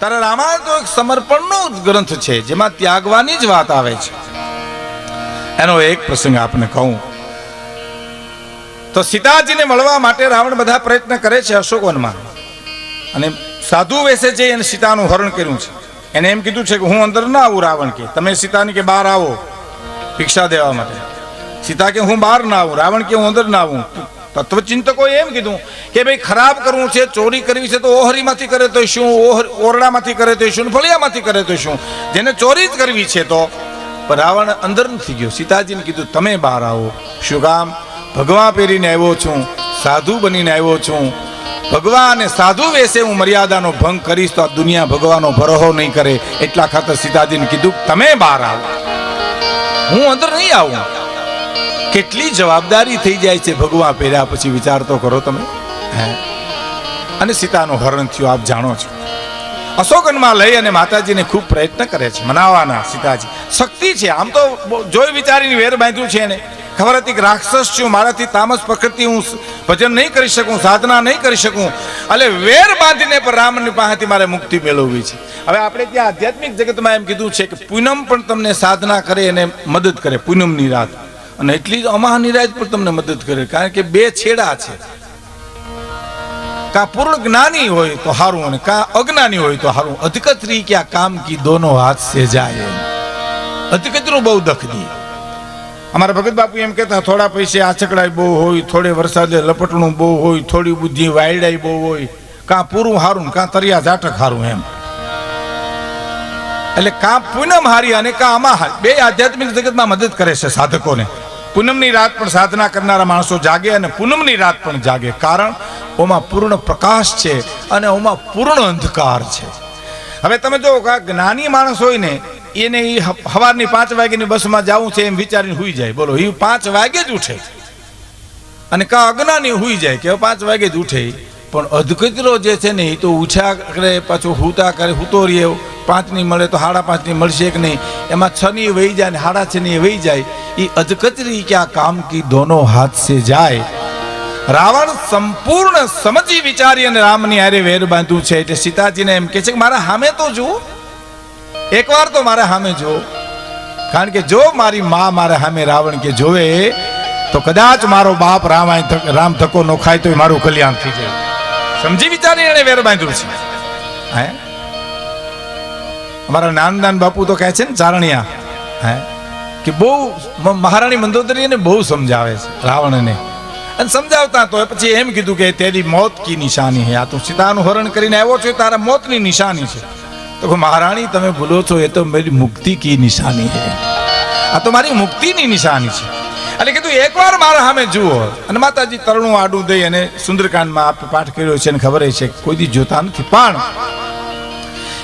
તારા રામાયણ તો એક સમર્પણનો ગ્રંથ છે, જેમાં ત્યાગવાની જ વાત આવે છે. એનો એક પ્રસંગ આપને કહું. તો સીતાજીને મળવા માટે રાવણ બધા પ્રયત્ન કરે છે અશોકવનમાં. અને સાધુ વેસે છે એને સીતાનું હરણ કર્યું છે. એને એમ કીધું છે કે હું અંદર ના આવું રાવણ કે, તમે સીતાની કે બહાર આવો ભિક્ષા દેવા માટે. સીતા કે હું બહાર ના આવું, રાવણ કે હું અંદર ના આવું. તત્વચિંતકોએ એમ કીધું કે ભાઈ ખરાબ કરવું છે, ચોરી કરવી છે, તો ઓહરીમાંથી કરે તો શું? ઓરડામાંથી કરે તો શું? ફળિયામાંથી કરે તો શું? જેને ચોરી જ કરવી છે તો? રાવણ અંદર નથી ગયો. સીતાજીને કીધું, તમે બહાર આવો. શું કામ? ભગવા પહેરીને આવ્યો છું, સાધુ બનીને આવ્યો છું. ભગવાન સાધુ વેશે હું મર્યાદાનો ભંગ કરીશ તો આ દુનિયા ભગવાનનો ભરોહો નહીં કરે. એટલા ખાતર સીતાજીને કીધું, તમે બહાર આવો. હું અંદર નહીં આવું. કેટલી જવાબદારી થઈ જાય છે ભગવાન પહેર્યા પછી વિચાર તો કરો તમે. હે? અને સીતાનું હરણ થયું, આપ જાણો છો. અશોકનમાં લઈ અને માતાજીને ખૂબ પ્રયત્ન કરે છે. મનાવવાના સીતાજી. શક્તિ છે. આમ તો જોઈ વિચારીને વેર બાંધ્યું છે એને. ખબર હતી કે રાક્ષસ છું, મારાથી તામસ પ્રકૃતિ હું ભજન નહીં કરી શકું, સાધના નહીં કરી શકું. એટલે વેર બાંધીને પણ રામની પાસેથી મારે મુક્તિ મેળવવી છે. હવે આપણે ત્યાં આધ્યાત્મિક જગતમાં એમ કીધું છે કે પૂનમ પણ તમને સાધના કરે અને મદદ કરે. પૂનમની રાત. અને એટલી જ અમાહની રાત પણ તમને મદદ કરે, કારણ કે બે છેડા છે. કા પૂર્ણ જ્ઞાની હોય તો હારું અને કા અજ્ઞાની હોય તો હારું. અધકતરી ક્યાં કામ કી દોનો હાથ સે જાય અધકતરું બહુ દખદી. અમારા ભગત બાપુ એમ કહેતા, થોડા પૈસે આછકડાય બહુ હોય, થોડે વરસાદે લપટણું બહુ હોય, થોડી બુદ્ધિ વાયડાય બહુ હોય. કાં પૂરું હારું કાં તરિયા જાટક હારું એમ. એટલે કાં પૂનમ હારી અને કાં આમાં બે આધ્યાત્મિક જગતમાં મદદ કરે છે સાધકોને. પૂનમની રાત પણ સાધના કરનારા માણસો જાગે અને પૂનમની રાત પણ જાગે. કારણ ઓમાં પૂર્ણ પ્રકાશ છે અને ઓમાં પૂર્ણ અંધકાર છે. હવે તમે જો જ્ઞાની માણસ હોય ને, એને એ સવારની પાંચ વાગ્યાની બસમાં જવું છે એમ વિચારીને હુઈ જાય. બોલો એ પાંચ વાગે જ ઉઠે. અને કા અજ્ઞાની હુઈ જાય કે પાંચ વાગે જ ઉઠે પણ અધકચરો જે છે ને એ તો ઉછા કરે, પાછું હુતા કરે, હુતો રહે પાંચની મળે તો સાડા પાંચની મળશે કે નહીં? એમાં છ ની વહી જાય ને સાડા છ ની વહી જાય. એ અજકચરી કે આ કામ કી દોનો હાથ સે જાય. રાવણ સંપૂર્ણ સમજી વિચારી અને રામની હારે વેર બાંધ્યું છે. એટલે સીતાજીને એમ કહે છે કે મારા સામે તો જુઓ. એકવાર તો મારા સામે જુઓ. કારણ કે જો મારી મા મારા સામે રાવણ કે જોવે, તો કદાચ મારો બાપ રામ અહીં રામ ધક્કો નો ખાય તો મારું કલ્યાણ થઈ જાય. સમજી વિચારી એને વેર બાંધ્યું છે. હે? અમારા નાનદાન બાપુ તો કહે છે ને, ચારણિયા. હે? કે બહુ મહારાણી મંદોદરીને બહુ સમજાવે છે, રાવણને. અને સમજાવતા તો પછી એમ કીધું કે તેરી મોત કી નિશાની હે? આ તું સીતાનું હરણ કરીને આવ્યો છો તારા મોતની નિશાની છે. તો મહારાણી, તમે ભૂલો છો, એ તો મારી મુક્તિ કી નિશાની હે. આ તો મારી મુક્તિની નિશાની છે. એટલે કીધું, એકવાર મારા સામે જુઓ. અને માતાજી તરણું આડું દઈ અને સુંદરકાંડમાં આપ પાઠ કર્યો છે અને ખબર છે કોઈ દી જોતા નથી. પણ,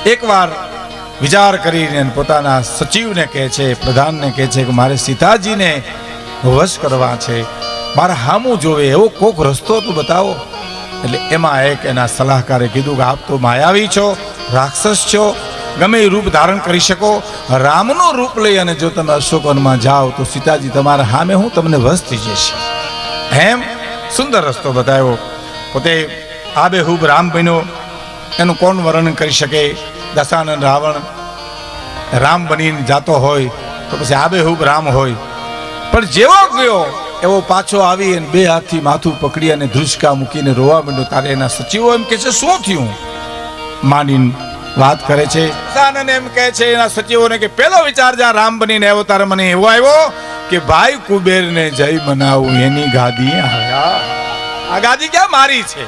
એકવાર વિચાર કરીને પોતાના સચિવને કહે છે, પ્રધાનને કહે છે કે મારે સીતાજીને વશ કરવા છે. મારા હામું જોવે, એવો કોક રસ્તો તો બતાવો. એટલે એમાં એક એના સલાહકારે કીધું કે આપ તો માયાવી છો, રાક્ષસ છો, ગમે એ રૂપ ધારણ કરી શકો, રામનું રૂપ લઈ અને જો તમે અશોકવનમાં જાઓ તો સીતાજી તમારા સામે હું તમને વશ થઈ જશે એમ સુંદર રસ્તો બતાવ્યો. પોતે આબેહૂબ રામ બન્યો. એનું કોણ વર્ણન કરી શકે? દશાનંદ રાવણ રામ બનીને જાતો હોય તો પછી આબેહૂબ રામ હોય. પણ જેવો ગયો, એવો પાછો આવી અને બે હાથથી માથું પકડી અને ધ્રુસકા મૂકીને રોવા માંડ્યો. તારે એના સચિવો એમ કે છે, શું થયું? માનીને વાત કરે છે. દશાનંદ એમ કહે છે, એના સચિવોને કે, પેલો વિચાર જ્યાં રામ બનીને આવ્યો, તારે મને એવો આવ્યો કે, ભાઈ કુબેરને જય મનાવું, એની ગાદી હયા આ ગાદી ક્યાં મારી છે?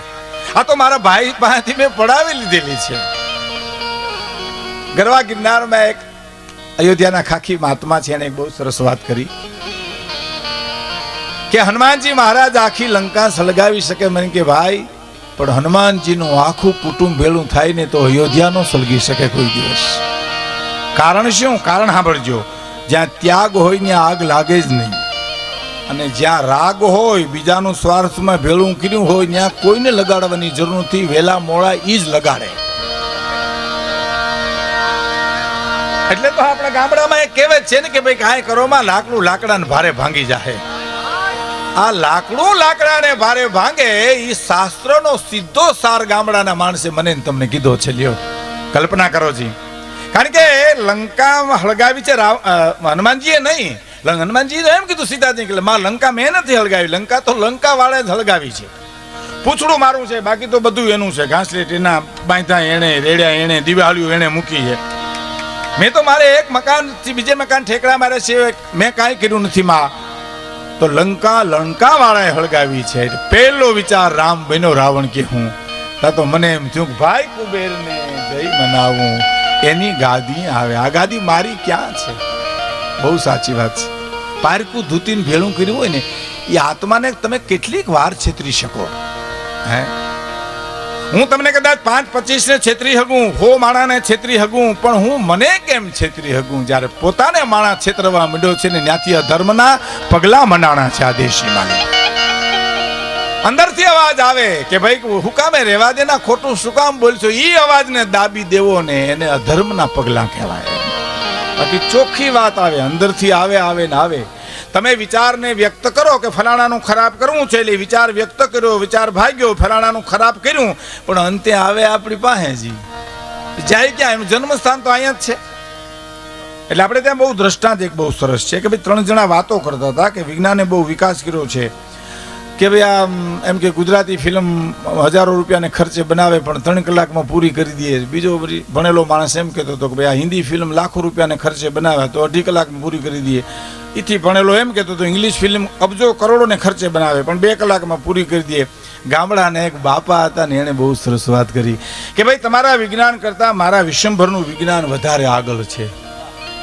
આ તો મારા ભાઈ પાસેથી મેં પડાવી લીધેલી છે. ગરવા ગિરનારમાં એક અયોધ્યાના ખાખી મહાત્મા છે, એને બહુ સરસ વાત કરી. કે હનુમાનજી મહારાજ આખી લંકા સળગાવી શકે મને કે ભાઈ, પણ હનુમાનજીનું આખું કુટુંબ ભેળું થાય ને તો અયોધ્યા નો સળગી શકે કોઈ દિવસ. કારણ શું? કારણ સાંભળજો. જ્યાં ત્યાગ હોય ત્યાં આગ લાગે જ નહીં. અને જ્યાં રાગ હોય, બીજાનું સ્વાર્થમાં ભેળું કર્યું હોય, ત્યાં કોઈને લગાડવાની જરૂર નથી. વેલા મોડા એ જ લગાડે. એટલે તો આપણા ગામડામાં એક કહેવત છે ને કે ભાઈ કાંઈ કરોમાં લાકડું લાકડાને ભારે ભાંગી જાહે. આ લાકડું લાકડાને ભારે ભાંગે એ શાસ્ત્રનો સીધો સાર ગામડાના માણસે મને તમને કીધો છે, લ્યો. કલ્પના કરો જી. કારણ કે લંકા હળગાવી છે હનુમાનજીએ નહીં. હનુમાનજી એમ કીધું સીતાજી કે માં લંકા મેં નથી હળગાવી, લંકા તો લંકા વાળે જ હળગાવી છે. પૂછડું મારું છે, બાકી તો બધું એનું છે. ઘાસલેટ એના બાંધા એણે, રેડ્યા એણે દિવાળીઓ એણે મૂકી છે. મેં તો મારે એક મકાનથી બીજે મકાન ઠેકડા મારે છે મેં કાંઈ કર્યું નથી માં. તો લંકા લંકા વાળાએ હળગાવી છે. પહેલો વિચાર રામ બન્યો, રાવણ કે હું. તા તો મને એમ થયું ભાઈ કુબેરને જઈ મનાવું. એની ગાદી આવે. આ ગાદી મારી ક્યાં છે? બહુ સાચી વાત છે. પારકું ધૂતીને ભેળું કર્યું હોય ને, એ આત્માને તમે કેટલીક વાર છેતરી શકો. હે? હું તમને કદાચ પાંચ પચીસ ને છેતરી હગું, હો માણાને છેતરી હગું, પણ હું મને કેમ છેતરી હગું? જ્યારે પોતાને માણા છેતરવા માંડ્યો છે ને ત્યાંથી અધર્મના પગલા મંડાણા છે આ દેશી માને અંદરથી અવાજ આવે કે ભાઈ હુકામે રહેવા દેના ખોટું શું કામ બોલશો? એ અવાજને દાબી દેવો ને એને અધર્મના પગલા કહેવાય. બાકી ચોખ્ખી વાત આવે, અંદરથી આવે આવે ને આવે. તમે વિચારને વ્યક્ત કરો કે ફલાણાનું ખરાબ કરવું છે એટલે વિચાર વ્યક્ત કર્યો, વિચાર ભાગ્યો, ફલાણાનું ખરાબ કર્યું. પણ અંતે આવે આપણી પાસે જી જાય ક્યાં? એનું જન્મસ્થાન તો અહીંયા જ છે. એટલે આપણે ત્યાં બહુ દ્રષ્ટાંત એક બહુ સરસ છે કે ભાઈ ત્રણ જણા વાતો કરતા હતા કે વિજ્ઞાને બહુ વિકાસ કર્યો છે. કે ભાઈ આમ, એમ કે ગુજરાતી ફિલ્મ હજારો રૂપિયાને ખર્ચે બનાવે પણ ત્રણ કલાકમાં પૂરી કરી દે. બીજો ભણેલો માણસ એમ કહેતો હતો કે ભાઈ આ હિન્દી ફિલ્મ લાખો રૂપિયાને ખર્ચે બનાવે તો અઢી કલાકમાં પૂરી કરી દે. એથી ભણેલો એમ કહેતો હતો ઇંગ્લિશ ફિલ્મ અબજો કરોડોને ખર્ચે બનાવે, પણ બે કલાકમાં પૂરી કરી દે. ગામડાને એક બાપા હતા ને એણે બહુ સરસ વાત કરી કે ભાઈ, તમારા વિજ્ઞાન કરતાં મારા વિશ્વભરનું વિજ્ઞાન વધારે આગળ છે.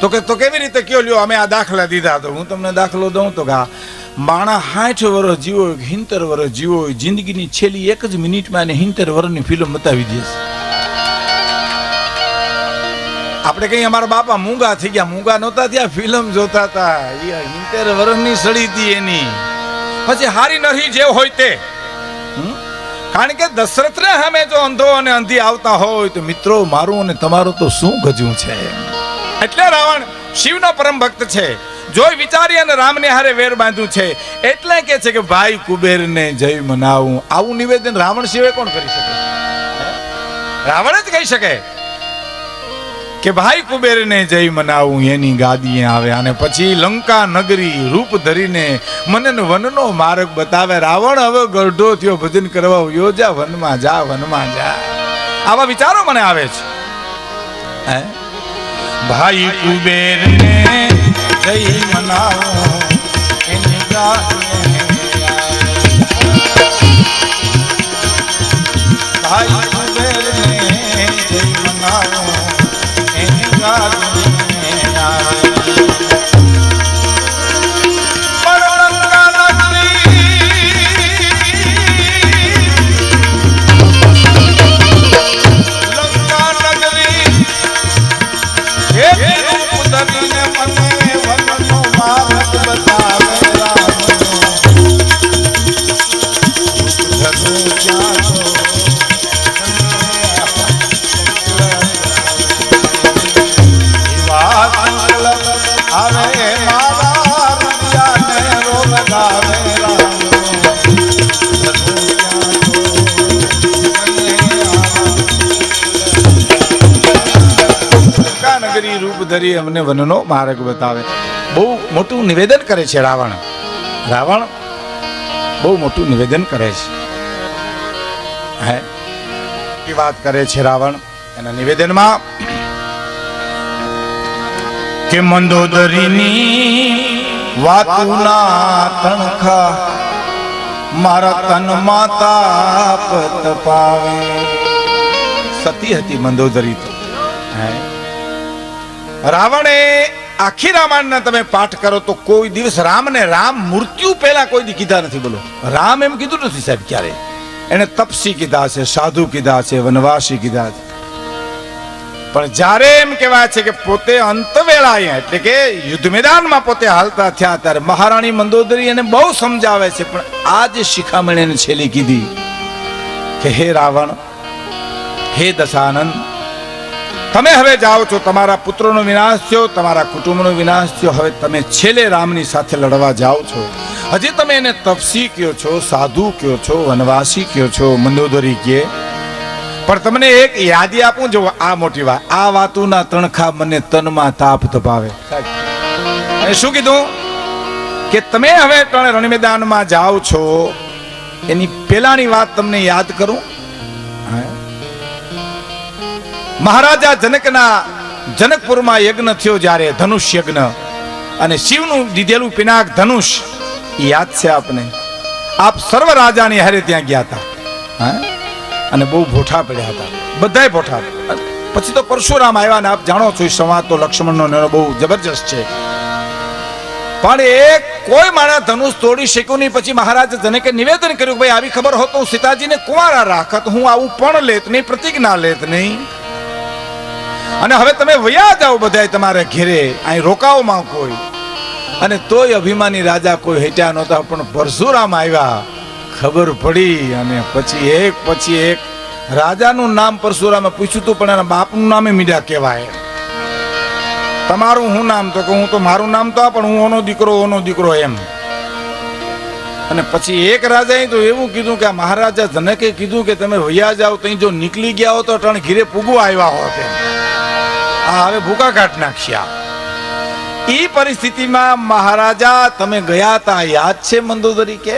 તો કે તો કેવી રીતે કયો લ્યો? અમે આ દાખલા દીધા તો હું તમને દાખલો દઉં તો કે માણા સાઠ વર્ષ જીવો હિંતર વર્ષ જીવો જિંદગીની છેલ્લી એક જ મિનિટમાં એને હિંતર વર્ષની ફિલ્મ બતાવી દે આપણે કઈ અમારા બાપા મૂંગા થઈ ગયા. મૂંગા નહોતા ત્યાં ફિલ્મ જોતા હતા. એ હિંતેર વર્ષની સડી હતી એની. પછી હારી નહીં જે હોય તે? કારણ કે દશરથને સામે જો અંધો અને અંધી આવતા હોય તો, મિત્રો, મારું અને તમારું તો શું ગજું છે? એટલે રાવણ શિવનો પરમ ભક્ત છે. જોઈ વિચારી અને રામને હારે વેર બાંધ્યું છે. એટલે કે છે કે, ભાઈ કુબેરને જય મનાવું. આવું નિવેદન રાવણ સિવાય કોણ કરી શકે? રાવણ જ કહી શકે. કે ભાઈ કુબેરને જય મનાવું, એની ગાદીએ આવે. અને પછી લંકા નગરી રૂપ ધરીને મને વનનો માર્ગ બતાવે. રાવણ હવે ગરઢો થયો, ભજન કરવા યોજા વનમાં જા વનમાં જા. આવા વિચારો મને આવે છે. ભાઈ કુબેરને જય મનાવું, એની ગાદીએ ધરી અમને વનનો માર્ગ બતાવે. બહુ મોટું નિવેદન કરે છે રાવણ. રાવણ બહુ મોટું નિવેદન કરે છે. હે? એ વાત કરે છે રાવણ. એના નિવેદનમાં કે મંદોદરીની વાતુના તણખા મારા તન માતા તપાવે પાવે. સતી હતી મંદોદરી તો. હે? રાવણે આખી રામાયણના તમે પાઠ કરો તો કોઈ દિવસ રામને રામ મૃત્યુ પહેલા કોઈ કીધા નથી બોલો. રામ એમ કીધું નથી સાહેબ ક્યારે. એને તપસી કીધા છે, સાધુ કીધા છે, વનવાસી કીધા છે. પણ જ્યારે એમ કહેવાય છે કે પોતે અંત વેળાએ એટલે કે યુદ્ધ મેદાનમાં પોતે હાલતા થયા ત્યારે મહારાણી મંદોદરી એને બહુ સમજાવે છે, પણ આ જે શિખામણ એને છેલ્લી કીધી કે, હે રાવણ, હે દશાનંદ તમે હવે જાઓ છો, તમારા પુત્રોનો વિનાશ થયો, તમારા કુટુંબનો વિનાશ થયો. હવે તમે છેલ્લે રામની સાથે લડવા જાઓ છો. હજી તમે એને તપસી કયો છો, સાધુ કયો છો, વનવાસી કયો છો, મંદોદરી કહે પણ તમને એક યાદી આપું, જો આ મોટી વાત, આ વાતુના તણખા મને તનમાં તાપ તપાવે શું કીધું? કે તમે હવે ત્રણે રણમેદાનમાં જાઓ છો. એની પહેલાની વાત તમને યાદ કરું? હા. મહારાજા જનકના જનકપુરમાં યજ્ઞ થયો જ્યારે ધનુષ યજ્ઞ. અને શિવનું દીધેલું પિનાક ધનુષ યાદ છે આપને? આપ સર્વ રાજાની હારે ત્યાં ગયા હતા. હા? અને બહુ ભોઠા પડ્યા હતા. બધાય ભોઠા. પછી તો પરશુરામ આવ્યા ને આપ જાણો છો સંવાદ તો લક્ષ્મણનો ને બહુ જબરજસ્ત છે. પણ એક કોઈ માણસ ધનુષ તોડી શક્યું નહીં. પછી મહારાજ જનકે નિવેદન કર્યું ભાઈ, આવી ખબર હોત હું સીતાજીને કુંવારા રાખત. હું આવું પણ લેત નહીં, પ્રતિજ્ઞા લેત નહીં. અને હવે તમે વયા જાઓ બધાય તમારે ઘેરે. અહીં રોકાવમાં કોઈ. અને તોય અભિમાની રાજા કોઈ હેટ્યા નહોતા, પણ પરશુરામ આવ્યા. ખબર પડી અને પછી એક પછી એક. રાજાનું નામ પરશુરામે પૂછ્યું હતું, પણ એના બાપનું નામે મીડા કહેવાય. તમારું હું નામ? તો કે હું તો મારું નામ તો આ, પણ હું ઓનો દીકરો ઓનો દીકરો એમ. અને પછી એક રાજાએ તો એવું કીધું કે મહારાજા જનકે કીધું કે તમે વૈયા જાઓ ત્યાં જો નીકળી ગયા હો તો અટાણે ઘીરે પૂગવા આવ્યા હોત એમ. આ હવે ભૂકા કાઢ નાખ્યા એ પરિસ્થિતિમાં મહારાજા, તમે ગયા તા, યાદ છે મંદોદરી કે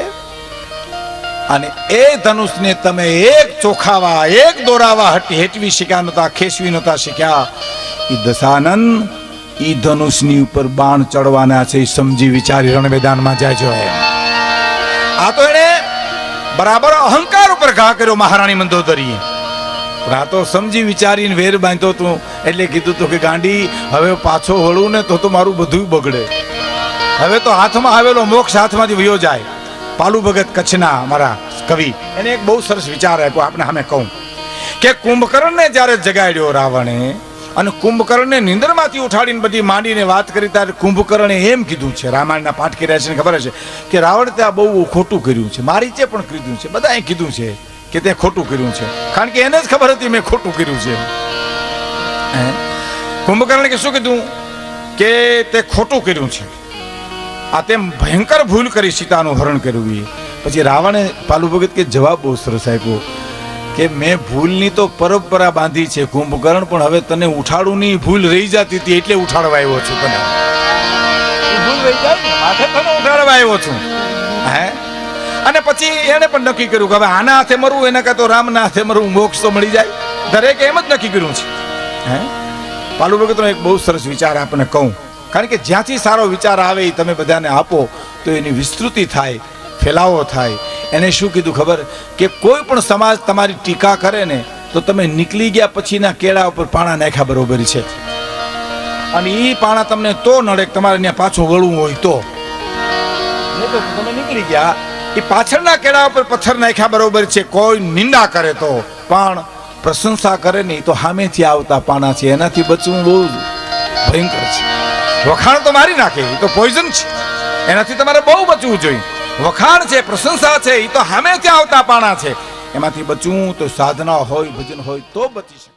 અને એ ધનુષને તમે એક ચોખાવા, એક દોરાવા હટી, હેટવી શીખ્યા નતા ખેસવી નતા શીખ્યા એ દશાનંદ એ ધનુષની ઉપર બાણ ચડવાના છે સમજી વિચારી રણમેદાનમાં જાય એમ. આ તો એને બરાબર અહંકાર ઉપર ઘા કર્યો મહારાણી મંદોદરીએ. પણ આ તો સમજી વિચારીને વેર બાંધતો તું. એટલે કીધું તું કે, ગાંડી, હવે પાછો વળું ને તો તો મારું બધું બગડે. હવે તો હાથમાં આવેલો મોક્ષ હાથમાંથી વયો જાય. પાલુ ભગત કચ્છના અમારા કવિ. એને એક બહુ સરસ વિચાર આપ્યો આપણે સામે કહું. કે કુંભકર્ણને જ્યારે જગાડ્યો રાવણે અને કુંભકર્ણને નિંદરમાંથી ઉઠાડીને બધી માંડીને વાત કરી, ત્યારે કુંભકર્ણે એમ કીધું છે, રામાયણના પાઠ કર્યા છે ખબર છે કે રાવણ ત્યાં બહુ ખોટું કર્યું છે, મારી મારીચે પણ કીધું છે, બધાએ કીધું છે. કે તે ખોટું કર્યું છે. કારણ કે એને જ ખબર હતી મેં ખોટું કર્યું છે. હે? કુંભકર્ણે કે શું કીધું? કે તે ખોટું કર્યું છે. આ તેમ ભયંકર ભૂલ કરી સીતાનું હરણ કર્યું એ. પછી રાવણે પાલુ ભગત કે જવાબ બહુ સરસ આપ્યો કે મેં ભૂલની તો પરંપરા બાંધી છે કુંભકર્ણ પણ હવે તને ઉઠાડું ની ભૂલ રહી જતી હતી એટલે ઉઠાડવા આવ્યો છું તને. ભૂલ રહી જાય માથે તને ઉઠાડવા આવ્યો છું. હે? અને પછી એને પણ નક્કી કર્યું કે હવે આના હાથે મરવું, એને એના તો રામના હાથે મરવું, મોક્ષ તો મળી જાય. દરેકે એમ જ નક્કી કર્યું છે. હે? પાલુ ભગતનો એક બહુ સરસ વિચાર આપને કહું. કારણ કે જ્યાંથી સારો વિચાર આવે એ તમે બધાને આપો, તો એની વિસ્તૃતિ થાય, ફેલાવો થાય. એને શું કીધું ખબર? કે કોઈ પણ સમાજ તમારી ટીકા કરે ને, તો તમે નીકળી ગયા પછીના કેળા ઉપર પાણા નાખ્યા બરોબર છે. અને એ પાણા તમને તો નડે તમારે ત્યાં પાછું વળવું હોય તો તમે નીકળી ગયા એ પાછળના કેળા ઉપર પથ્થર નાખ્યા બરોબર છે. કોઈ નિંદા કરે તો, પણ પ્રશંસા કરે નહીં તો સામેથી આવતા પાણા છે. એનાથી બચવું બહુ ભયંકર છે. વખાણ તો મારી નાખે, એ તો પોઈઝન છે. એનાથી તમારે બહુ બચવું જોઈએ. વખાણ છે, પ્રશંસા છે, એ તો સામેથી આવતા પાણા છે. એમાંથી બચવું તો સાધના હોય, ભજન હોય, તો બચી શકે